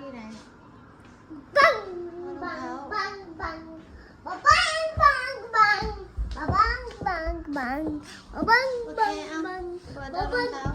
อยู่ไหนบังบังบังบังบังบังบังบังบังบังบังบังโอเคบังเอาบังเปิดเอารอง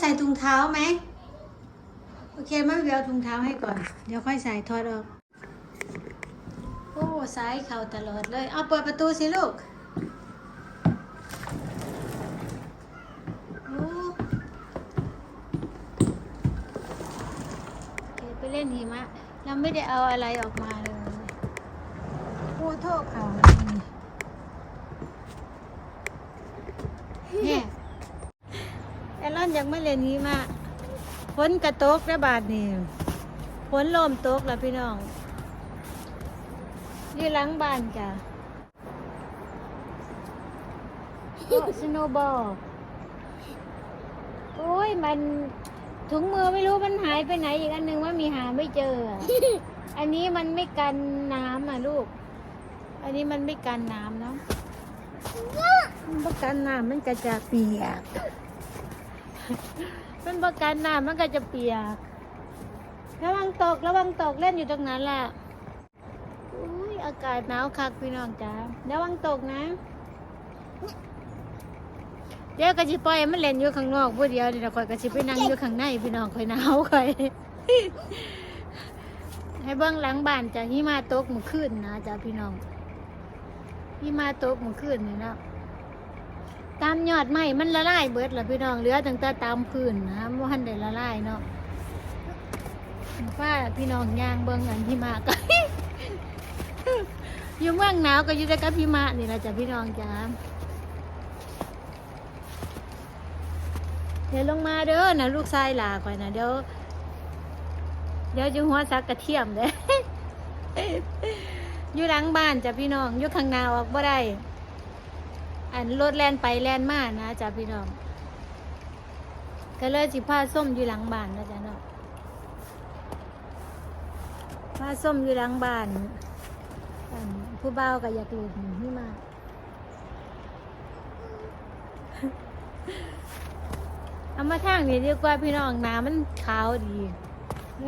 ใส่รองเท้าไอรอนใส่ถุงเท้าไหมโอเคแม่เบียเอาถุงเท้าให้ก่อน เดี๋ยวค่อยใส่ถอดออก โอ้ซ้ายเข่าตลอดเลย เอาเปิดประตูสิลูกโอ้โอเคไปเล่นหิมะ เราไม่ได้เอาอะไรออกมาเลยโอ้โทษเขานี่เนี่ยแอลลอนยังไม่เล่นหิมะฝนกระตกระบาดนี่ฝนลมตกแล้วพี่น้องอยู่หลังบ้านจ้ะโอ้สโนบอลโอ้ยมันถุงมือไม่รู้มันหายไปไหนอีกอันหนึ่งว่ามีหาไม่เจออะอันนี้มันไม่กันน้ำอะลูก อันนี้มันไม่กันน้ำเนาะมันประกันน้ำมันก็จะเปียก มันประกันน้ำมันก็จะเปียก ระวังตกระวังตกเล่นอยู่ตรงนั้นแหละอุ้ยอากาศหนาวคักพี่น้องจ้าระวังตกนะ เดี๋ยวก็สิปล่อยมันเล่นอยู่ข้างนอกผู้เดียวนี่นะคอยก็สิไปนั่งอยู่ข้างในพี่น้องคอยหนาวคอยให้เบื้องหลังบ้านจ้ะหิมาตกมื่อคืนนะจ้ะพี่น้องหิมาตกมื่อคืนนี่เนาะ ตามยอดไม้มันละลายเบิดละพี่น้องเหลือตั้งแต่ตามพื้นนะมันได้ละลายเนาะว่าพี่น้องย่างเบื้งอันหิมาก็อยู่เมืองหนาวก็อยู่แต่กับพี่มะนี่แหละจ้ะพี่น้องจ้าเดี๋ยวลงมาเด้อนะลูกชายลาก่อนนะเดี๋ยวเดี๋ยวจะหัวซักกระเทียมเด้อยู่หลังบ้านจ้ะพี่น้องอยู่ข้างหน้าออกบ่ได้ อันรถแล่นไปแล่นมานะจ้ะพี่น้องก็เลยสิพาส้มอยู่หลังบ้านนะจ๊ะเนาะพาส้มอยู่หลังบ้านผู้เบาก็อยากเล่นนี่มาเอามาทางนี้ดีกว่าพี่น้องน้ำมันขาวดี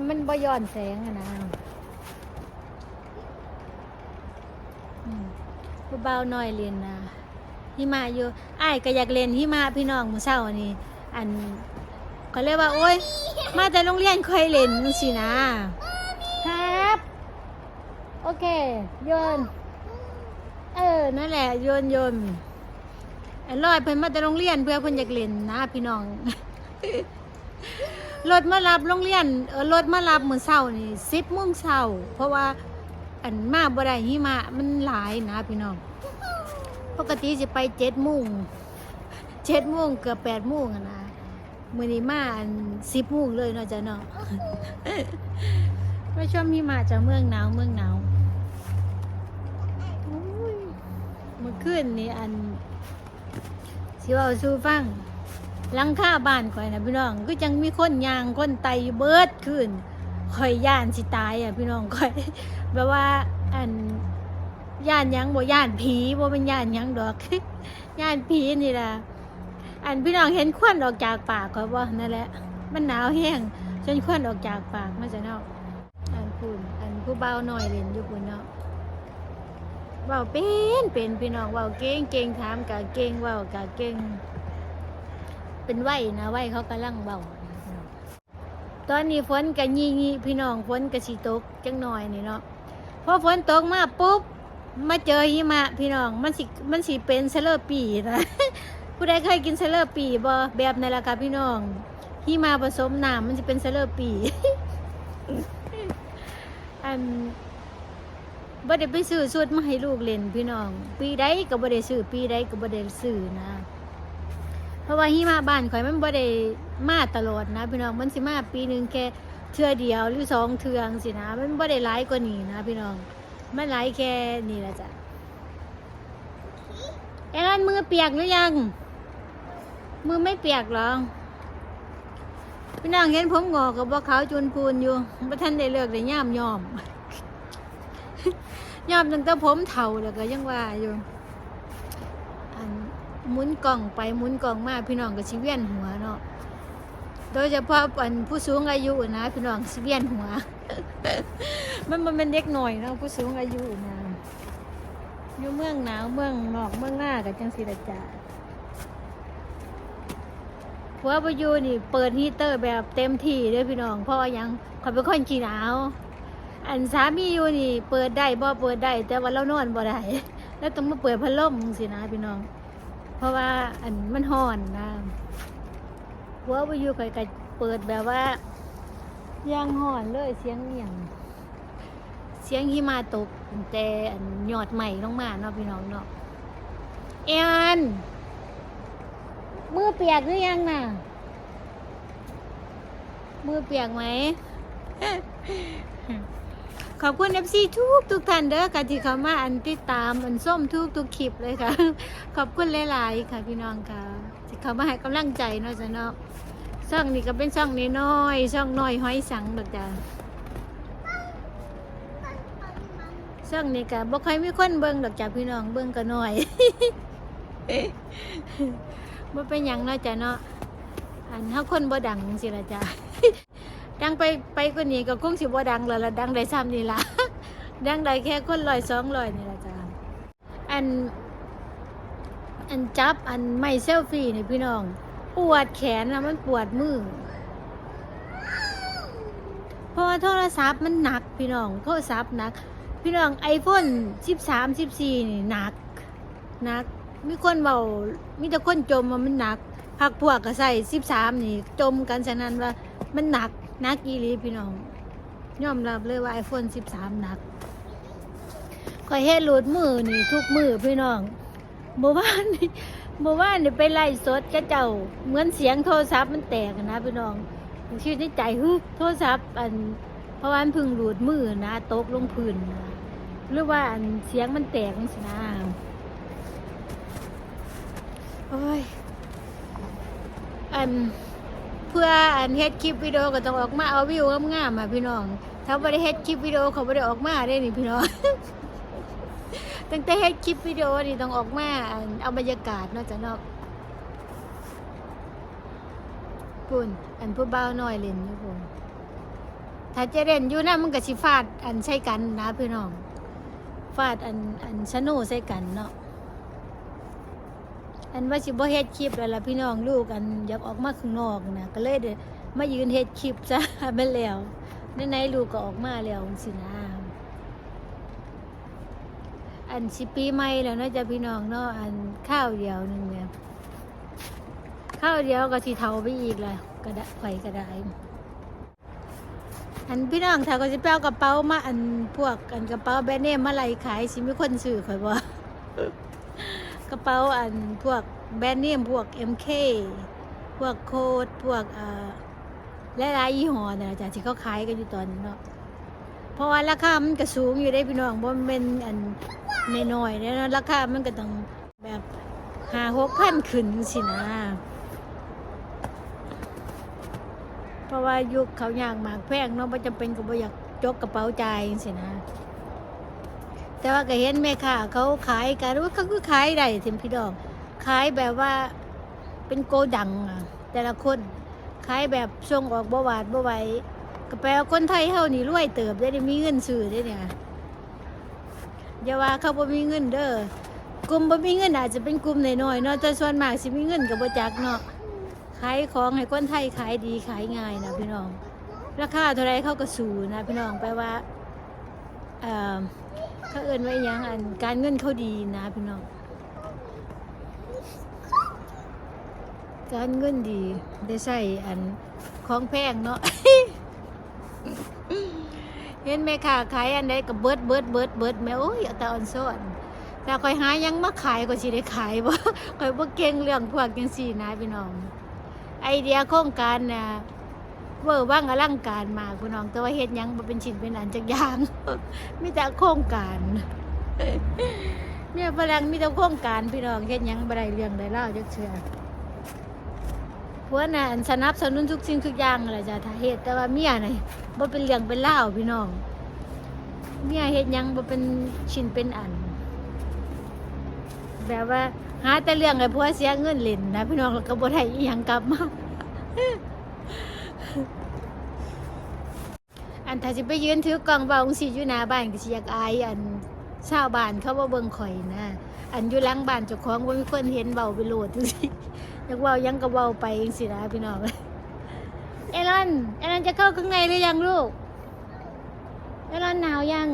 มันบ่ย้อนแสงอะนะผู้เบาน้อยเล่นนะ หิมะอยู่อ้ายก็อยากเล่นหิมะพี่น้องมื้อเช้านี่อันเขาเรียกว่าโอ๊ยมาแต่โรงเรียนค่อยเล่นจังซี่นะครับ โอเค โยน เออ นั่นแหละ โยนโยนไอ้ลอยเพิ่นมาแต่โรงเรียนเพื่อเพิ่นอยากเล่นนะพี่น้อง รถมารับโรงเรียนเออรถมารับมื้อเช้านี่สิบโมงเช้าเพราะว่าอันมาบ่ได้หิมะมันหลายนะพี่น้อง ปกติสิไปเจ็ดโมงเจ็ดโมงเกือบแปดโมงนะมือนี้มาอันสิบโมงเลยเนาะจ้ะเนาะไม่ชอบหิมะจากเมืองหนาวเมืองหนาวเมื่อคืนนี่อันสิว่าสู้ฟังหลังคาบ้านข่อยนะพี่น้องก็จังมีคนยางคนไตเบิดขึ้นข่อยย่านสิตายอะพี่น้องข่อยแบบว่าอัน ย่านยังบ่ย่านผีบ่เป็นย่านยังดอก ย่านผีนี่ล่ะอันพี่น้องเห็นควันออกจากปากข่อยบ่นั่นแหละ มันหนาวแห้งจนควันออกจากปากมันจะเนาะอันคุณอันผู้เบาหน่อยเล่นอยู่คุณเนาะเบาเป็นเป็นพี่น้องเบาเก่งเก่งถามกะเก่งเบากะเก่ง เป็นไหวนะไหวเขากำลังเบาตอนนี้ฝนกะยี่ยี่พี่น้องฝนกะสีตกจังหน่อยนี่เนาะพอฝนตกมาปุ๊บ มาเจอหิมะพี่น้อง มันสิมันสิเป็นเซเลอร์ปีนะผู้ใดเคยกินเซเลอร์ปีบ่แบบนั่นแหละค่ะพี่น้องหิมะผสมน้ำมันจะเป็นเซเลอร์ปีอันบ่ได้ไปซื้อชุดมาให้ลูกเล่นพี่น้อง ปีใดก็บ่ได้ซื้อปีใดก็บ่ได้ซื้อนะ เพราะว่าหิมะบ้านข่อยมันบ่ได้มาตลอดนะ พี่น้องมันสิมาปีหนึงแค่เทื่อเดียวหรือสองเทื่อสินะ มันบ่ได้หลายกว่านี้นะ พี่น้อง มันหลายแค่นี้ละจ้ะแอนมือเปียกหรือยัง มือไม่เปียกหรอพี่น้องเห็นผมงอกับว่าขาวจุนพูนอยู่พระท่านได้เลือกได้ย่ามยอมยอมตั้งแต่ผมเฒ่าแล้วก็ยังว่าอยู่อันหมุนกล่องไปหมุนกล่องมาพี่น้องก็ชิเวียนหัวเนาะโดยเฉพาะอันผู้สูงอายุนะพี่น้องชิเวียนหัว มันมันเป็นเด็กหน่อยเนาะผู้สูงอายุนะอยู่เมืองหนาวเมืองนอกเมืองหน้ากับจังสิละจ่าผัวประยูนี่เปิดฮีเตอร์แบบเต็มที่เลยพี่น้องเพราะว่าหยังเขาเป็นคนขี้หนาว อันสามีอยู่นี่ เปิดได้บ่เปิดได้ แต่ว่าเรานอนบ่ได้แล้วต้องมาเปิดพัดลมสินะพี่น้อง เพราะว่าอันมันห่อนนะผัวประยูคอยก็เปิดแบบว่าย่างห่อนเลยเสียงเอียง สียงหิมะตกแต่อันยอดใหม่ลงมาเนาะพี่น้องเนาะเอียนมือเปียกหรือยังน่ะ มือเปียกไหม ขอบคุณเอฟซีทุกทุกท่านเด้อค่ะที่เข้ามาอันติดตามอันส้มทุกทุกคลิปเลยค่ะ ขอบคุณหลายๆค่ะพี่น้องค่ะที่เข้ามาให้กำลังใจเนาะจ้ะเนาะช่องนี้ก็เป็นช่องน้อยๆช่องน้อยห้อยสังดอกจ้ะ ช่องนี้ก็บ่ค่อยมีคนเบิ่งดอกจ้ะพี่น้องเบิ่งก็น้อยบ่เป็นหยังเนาะจ้ะเนาะอันเฮาคนบ่ดังจังซี่ล่ะจ้ะดังไปไปกว่านี้ก็คงสิบ่ดังแล้วล่ะดังได้ซ้ำนี่ล่ะดังได้แค่คนร้อยสองร้อยนี่ล่ะจ้ะอัน อันจับอันไม่เซลฟี่นี่พี่น้อง ปวดแขนนะมันปวดมือเพราะว่าโทรศัพท์มันหนักพี่น้องโทรศัพท์หนัก พี่น้องไอโฟนสิบสามสิบสี่นี่หนักหนัก มีคนเบามีแต่คนจมว่ามันหนักพักพวกก็ใส่สิบสามนี่ จมกันฉะนั้นว่ามันหนักหนักอีหลีพี่น้องยอมรับเลยว่าไอโฟนสิบสามหนักคอยเฮ็ดหลุดมือนี่ทุกมือพี่น้องเมื่อวานนี่เมื่อวานนี่ไปไล่สดกระเจ้าเหมือนเสียงโทรศัพท์มันแตกนะพี่น้องคิดในใจฮึโทรศัพท์อันเพราะว่ามันเพึ่งหลุดมือนะตกลงพื้นนะ หรือว่าเสียงมันแตกนี่สินะโอ้ยอันเพื่ออันเฮ็ดคลิปวิดีโอก็ต้องออกมาเอาวิวงามๆมาพี่น้อง ถ้าไม่ได้เฮ็ดคลิปวิดีโอเขาไม่ได้ออกมาได้นี่พี่น้อง ตั้งแต่เฮ็ดคลิปวิดีโอนี่ต้องออกมาอันเอาบรรยากาศนาะจ้ะเนาะปุ่นอันผู้เบาหน่อยเล่นอยู่ปุ่นถ้าจะเล่นอยู่นะมันก็สิฟาดอันใช้กันนะพี่น้อง ฟาดอันอันชะโนใส่กันเนาะอันว่าสิบ่เฮ็ดคลิปแล้วล่ะพี่น้องลูกอันอยากออกมาข้างนอกนะก็เลยเดมายืนเฮ็ดคลิปซะแม่แล้วไหนๆลูกก็ออกมาแล้วสินะอันสิปีใหม่แล้วเนาะจ้ะพี่น้องเนาะอันข้าวเดียวนึงเนี่ยข้าวเดียวก็สิเฒ่าไปอีกล่ะก็ได้ไผก็ได้ อันพี่น้องถ้าก็จะไปเอากระเป๋ามาอันพวกอันกระเป๋าแบรนด์เนมมาไล่ขายสิมีคนซื้อข่อยบ่กระเป๋าอันพวกแบรนด์เนมพวก MK พวกโคดพวกเอ่อหลายๆยี่ห้อเนี่ยจ้ะที่เขาขายกันอยู่ตอนนี้เนาะเพราะว่าราคามันก็สูงอยู่ได้พี่น้องบ่แม่นเป็นอันน้อยๆเนาะราคามันก็ต้องแบบหาหกพันขึ้นสินะ เพราะว่ายุคเขาอยากหมากแพงเนาะบ่จำเป็นก็บ่อยากจกกระเป๋าจ่ายจังซี่นะ แต่ว่าก็เห็นแม่ค้าเขาขายกันว่าเขาคือขายได้ถึงพี่ดองขายแบบว่าเป็นโกดังแต่ละคนขายแบบส่งออกบ่หวาดบ่ไหวก็แปลว่าคนไทยเฮานี่รวยเติบได้ได้มีเงินซื้อได้เนี่ยอย่าว่าเขาบ่มีเงินเด้อกลุ่มบ่มีเงินอาจจะเป็นกลุ่มน้อยๆเนาะแต่ส่วนมากสิมีเงินก็บ่จักเนาะ ขายของให้คนไทยขายดีขายง่ายนะพี่น้อง ราคาเท่าไรเขาก็สูนะพี่น้องแปลว่าเอ่อเขาเอินไว้ยังอันการเงินเขาดีนะพี่น้อง การเงินดีได้ใส่อันของแพงเนาะเห็นแม่ค้าขายอันใดก็เบิดเบิดเบิดเบิดแม่โอ้ยแต่ออนซ้อนแต่คอยหายังมาขายก็สิได้ขายบ่คอยบ่เก่งเรื่องพวกจังซี่นะพี่น้อง ไอเดียโครงการน่ะเวอร์ว่างอลังการมากพี่น้อง แต่ว่าเฮ็ดหยังบ่เป็นชิ้นเป็นอันจักอย่าง มีแต่โครงการเนี่ยฝรั่งมีแต่โครงการพี่น้องเฮ็ดหยังบ่ได้เรื่องได้ราจักเทื่อผัวน่ะอันสนับสนุนทุกสิ่งทุกอย่างแหละจ้ะถ้าเฮ็ดแต่ว่าเมียน่ะบ่เป็นเรื่องเป็นราพี่น้องเมียเฮ็ดหยังบ่เป็นชิ้นเป็นอัน แบบว่า หาแต่เรื่องให้ผัวเสียเงินเล่นนะพี่น้องแล้วก็บ่ได้อีหยังกลับมาอันถ้าสิไปยืนถือกล่องเบาจังซี่อยู่หน้าบ้านก็สิอยากอายอันชาวบ้านเขาบ่เบิ่งข่อยนะอันอยู่หลังบ้านเจ้าของบ่มีคนเห็นเบาไปโลดจังซี่อยากเว้ายังก็เว้าไปจังซี่นะพี่น้องเอรอนเอรอนจะเข้าข้างในหรือยังลูกเอรอนหนาวยัง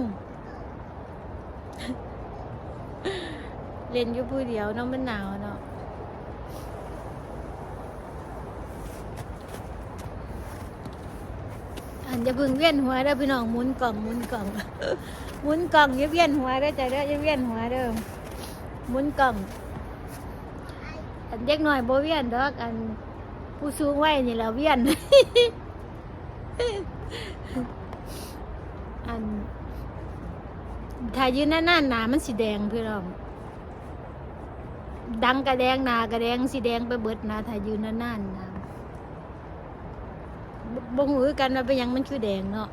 เล่นอยู่ผู้เดียวเนาะมันหนาวเนาะอันจะพึ่งเวียนหัวเด้อพี่น้องหมุนกล่องหมุนกล่องหมุนกล่องอย่าเวียนหัวเด้อใจเด้ออย่าเวียนหัวเด้อหมุนกล่องอันเด็กหน่อยโบเวียนดอกอันผู้สูงวัยนี่แหละเวียนอันถ้ายืนหน้าหนๆหนามันสีแดงพี่น้อง ดังกระแดงหนากระแดงสีแดงไปเบิดหนาถ้ายืนนานๆนาบบ่หูคือกันว่าเป็นหยังมันคือแดงเนาะ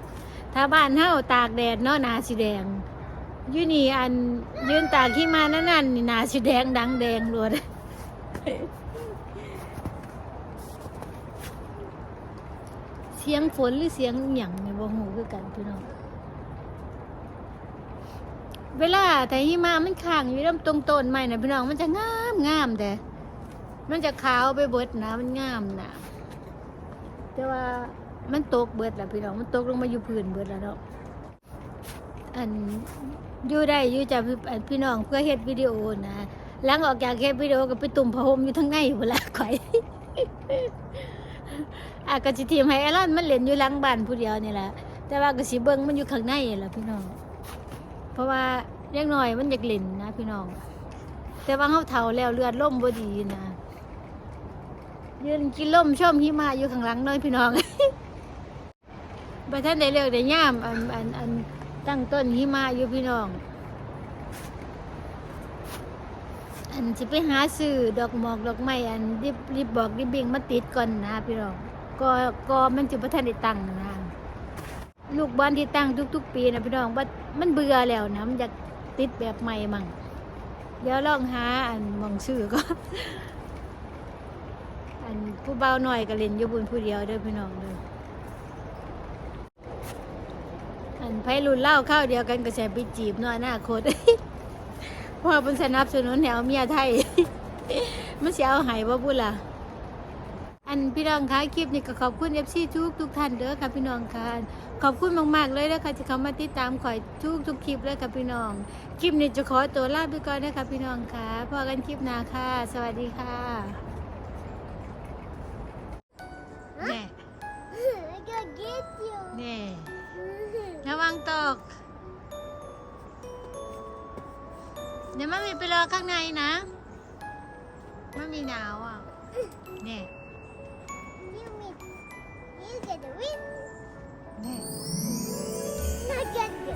ถ้าบ้านเฮาตากแดดเนาะหนาสีแดงอยู่นี่อันยืนตากขี้มานานๆนี่หนาสีแดงดังแดงรวดเสียงฝนหรือเสียงหย่งเนี่ยบ่หูคือกันพี่น้อง เวลาแต่หิมะมันค้างอยู่ลำตรงต้นไม้นะพี่น้องมันจะงามงามแต่มันจะขาวไปเบิดนะมันงามนะแต่ว่ามันตกเบิดแล้วพี่น้องมันตกลงมาอยู่พื้นเบิดแล้วเนาะอันอยู่ได้อยู่จากพี่นพี่น้องเพื่อเฮ็ดวิดีโอนะหลังออกจากเฮ็ดวิดีโอก็ไปตุ่มผ้าห่มอยู่ทั้งในเวลาข่อยอากาจิทีมให้อรอนมันเล่นอยู่หลังบ้านผู้เดียวนี่แหละแต่ว่าก็สิเบิ่งมันอยู่ข้างในแหละพี่น้อง ราะว่าเล็กน้อยมันอยากเล่นนะพี่น้อง แต่ว่าเขาเฒ่าแล้วเลือดล่มบ่ดีนะยืนกินล่มชมหิมะอยู่ข้างหลังน้อยพี่น้องบ่ท่านได้เลิกได้ย่ามอันอันอันตั้งต้นหิมะอยู่พี่น้อง อันสิไปหาซื้อดอกหมอกดอกไม้อันรีบรีบบอกรีบเบ่งมาติดก่อนนะพี่น้องก็ก็มันจะบ่ทันได้ตั้งนะ ลูกบอลที่ตั้งทุก ๆ ปีนะพี่น้องว่ามันเบื่อแล้วนะมันอยากติดแบบใหม่มั่งเดี๋ยวลองหาอันมองซื้อก็อันผู้เบาหน่อยก็เล่นอยู่บนผู้เดียวเด้อพี่น้องเด้ออันไผรุ่นเล่าเข้าวเดียวกันก็ใส่ไปจีบเนาะอนาคตเพราะว่าเป็นสนับสนุนแนวเมียไทยมันเสียเอาหายว่าบุล่ะ อันพี่น้องคะคลิปนี้ก็ขอบคุณเอฟซีทุกทุกท่านเด้อค่ะพี่น้องค่ะขอบคุณมากๆเลยนะคะที่เขามาติดตามข่อยทุกทุกคลิปเลยค่ะพี่น้อง คลิปนี้จะขอตัวลาไปก่อนนะคะพี่น้องค่ะพอกันคลิปหน้าค่ะ สวัสดีค่ะแน่ I gotta get you. แน่ระวังตก เดี๋ยวมันมีไปรอข้างในนะมันมีหนาวอะแน่ You mean you get the win? แน่ I get you.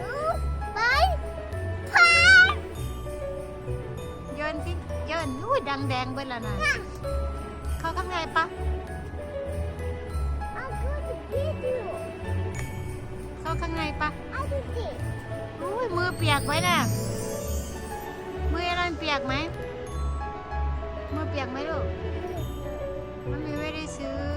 No, bye, bye. โยนสิโยนอุ้ยดังแดงเบิดแล้วนะเข้าข้างในปะ I'm going to get you. เข้าข้างในปะ I did it. อุ้ยมือเปียกไว้น่ะ มืออะไรเปียกไหม มือเปียกไหมลูก Yeah.